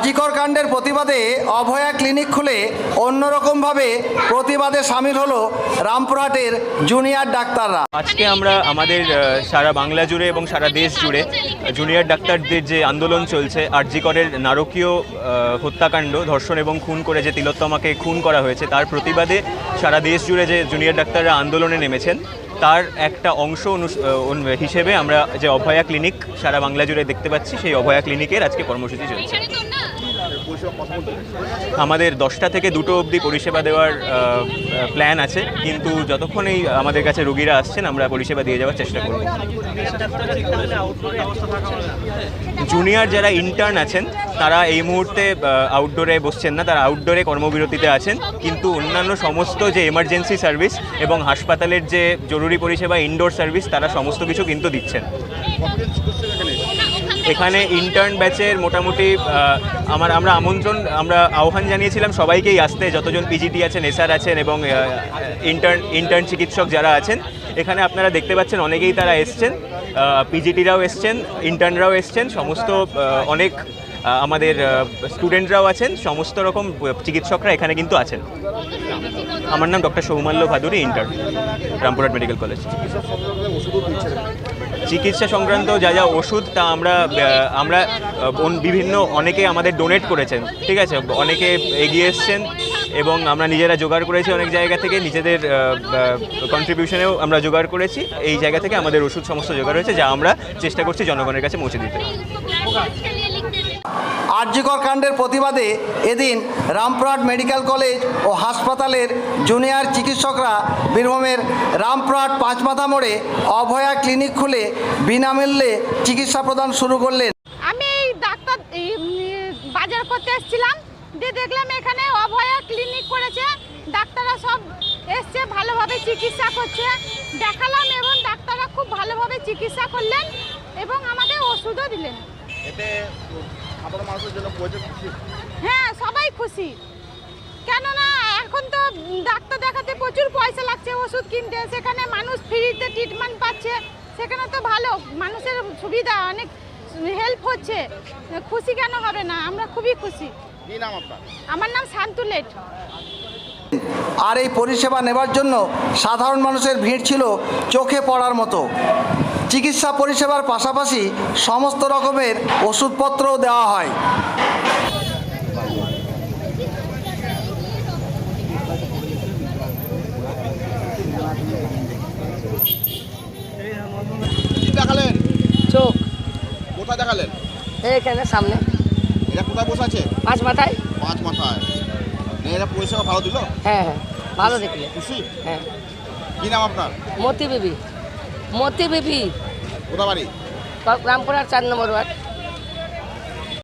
আরজিকর কাণ্ডের প্রতিবাদে অভয়া ক্লিনিক খুলে অন্যরকমভাবে প্রতিবাদে সামিল হলো রামপুরহাটের জুনিয়র ডাক্তাররা। আজকে আমরা আমাদের সারা বাংলা জুড়ে এবং সারা দেশ জুড়ে জুনিয়র ডাক্তারদের যে আন্দোলন চলছে আরজিকরের নারকীয় হত্যাকাণ্ড, ধর্ষণ এবং খুন করে যে তিলোত্তমাকে খুন করা হয়েছে, তার প্রতিবাদে সারা দেশ জুড়ে যে জুনিয়র ডাক্তাররা আন্দোলনে নেমেছেন, তার একটা অংশ হিসেবে আমরা যে অভয়া ক্লিনিক সারা বাংলা জুড়ে দেখতে পাচ্ছি, সেই অভয়া ক্লিনিকের আজকে কর্মসূচি চলছে। আমাদের দশটা থেকে দুটো অবধি পরিষেবা দেওয়ার প্ল্যান আছে, কিন্তু যতক্ষণ এই আমাদের কাছে রুগীরা আসছেন, আমরা পরিষেবা দিয়ে যাওয়ার চেষ্টা করব। জুনিয়র যারা ইন্টার্ন আছেন, তারা এই মুহূর্তে আউটডোরে বসছেন না, তারা আউটডোরে কর্মবিরতিতে আছেন, কিন্তু অন্যান্য সমস্ত যে এমার্জেন্সি সার্ভিস এবং হাসপাতালের যে জরুরি পরিষেবা ইনডোর সার্ভিস তারা সমস্ত কিছু কিন্তু দিচ্ছেন। এখানে ইন্টার্ন ব্যাচের মোটামুটি আমার, আমরা আমন্ত্রণ, আমরা আহ্বান জানিয়েছিলাম সবাইকেই আসতে, যতজন পিজিটি আছেন এসআর আছেন এবং ইন্টার্ন ইন্টার্ন চিকিৎসক যারা আছেন। এখানে আপনারা দেখতে পাচ্ছেন অনেকেই তারা এসছেন পিজিটিরাও এসছেন ইন্টার্নরাও এসছেন, সমস্ত অনেক আমাদের স্টুডেন্টরাও আছেন, সমস্ত রকম চিকিৎসকরা এখানে কিন্তু আছেন। আমার নাম doctor Soumalya Bhaduri intern Rampurhat medical college চিকিৎসা সংক্রান্ত যা যা ওষুধ, তা আমরা আমরা বিভিন্ন অনেকে আমাদের ডোনেট করেছেন, ঠিক আছে? অনেকে এগিয়ে এসছেন এবং আমরা নিজেরা জোগাড় করেছি অনেক জায়গা থেকে, নিজেদের কন্ট্রিবিউশনেও আমরা জোগাড় করেছি। এই জায়গা থেকে আমাদের ওষুধ সমস্ত জোগাড় হয়েছে, যা আমরা চেষ্টা করছি জনগণের কাছে পৌঁছে দিতে। আরজিকর কাণ্ডের প্রতিবাদে এদিন রামপুরহাট মেডিকেল কলেজ ও হাসপাতালের জুনিয়র চিকিৎসকরা বীরভূমের রামপুরহাট পাঁচমাথা মোড়ে অভয়া ক্লিনিক খুলে বিনামূল্যে চিকিৎসা প্রদান শুরু করলেন। আমি এই ডাক্তার এই, বাজার করতে এসেছিলাম দিয়ে দেখলাম এখানে অভয়া ক্লিনিক করেছে ডাক্তাররা সব এসছে ভালোভাবে চিকিৎসা করছে। দেখালাম এবং ডাক্তাররা খুব ভালোভাবে চিকিৎসা করলেন এবং আমাদের ওষুধও দিলেন। এতে হ্যাঁ সবাই খুশি। কেননা এখন তো ডাক্তার দেখাতে প্রচুর পয়সা লাগছে ওষুধ কিনতে। সেখানে মানুষ ফ্রিতে ট্রিটমেন্ট পাচ্ছে। সেখানে তো ভালো মানুষের সুবিধা অনেক হেল্প হচ্ছে। খুশি কেন হবে না? আমরা খুবই খুশি। নাম আমার নাম শান্তুলেট আর এই পরিষেবা নেবার জন্য সাধারণ মানুষের ভিড় ছিল চোখে পড়ার মতো। চিকিৎসা পরিষেবার পাশাপাশি সমস্ত রকমের ওষুধপত্রও দেওয়া হয়। দেখালেন? চোখ। কোথায় দেখালেন? এইখানে সামনে। এটা কোথায় বসে আছে? পাঁচ মাথায়। পাঁচ মাথায়। এরা পরিষেবা ভালো দিল? হ্যাঁ হ্যাঁ ভালো দেখলে। খুশি? হ্যাঁ। কি নাম আপনার? মতি বিবি। মতি বিবি। কোথা বাড়ি রামপুরার চার নম্বর ওয়ার্ড।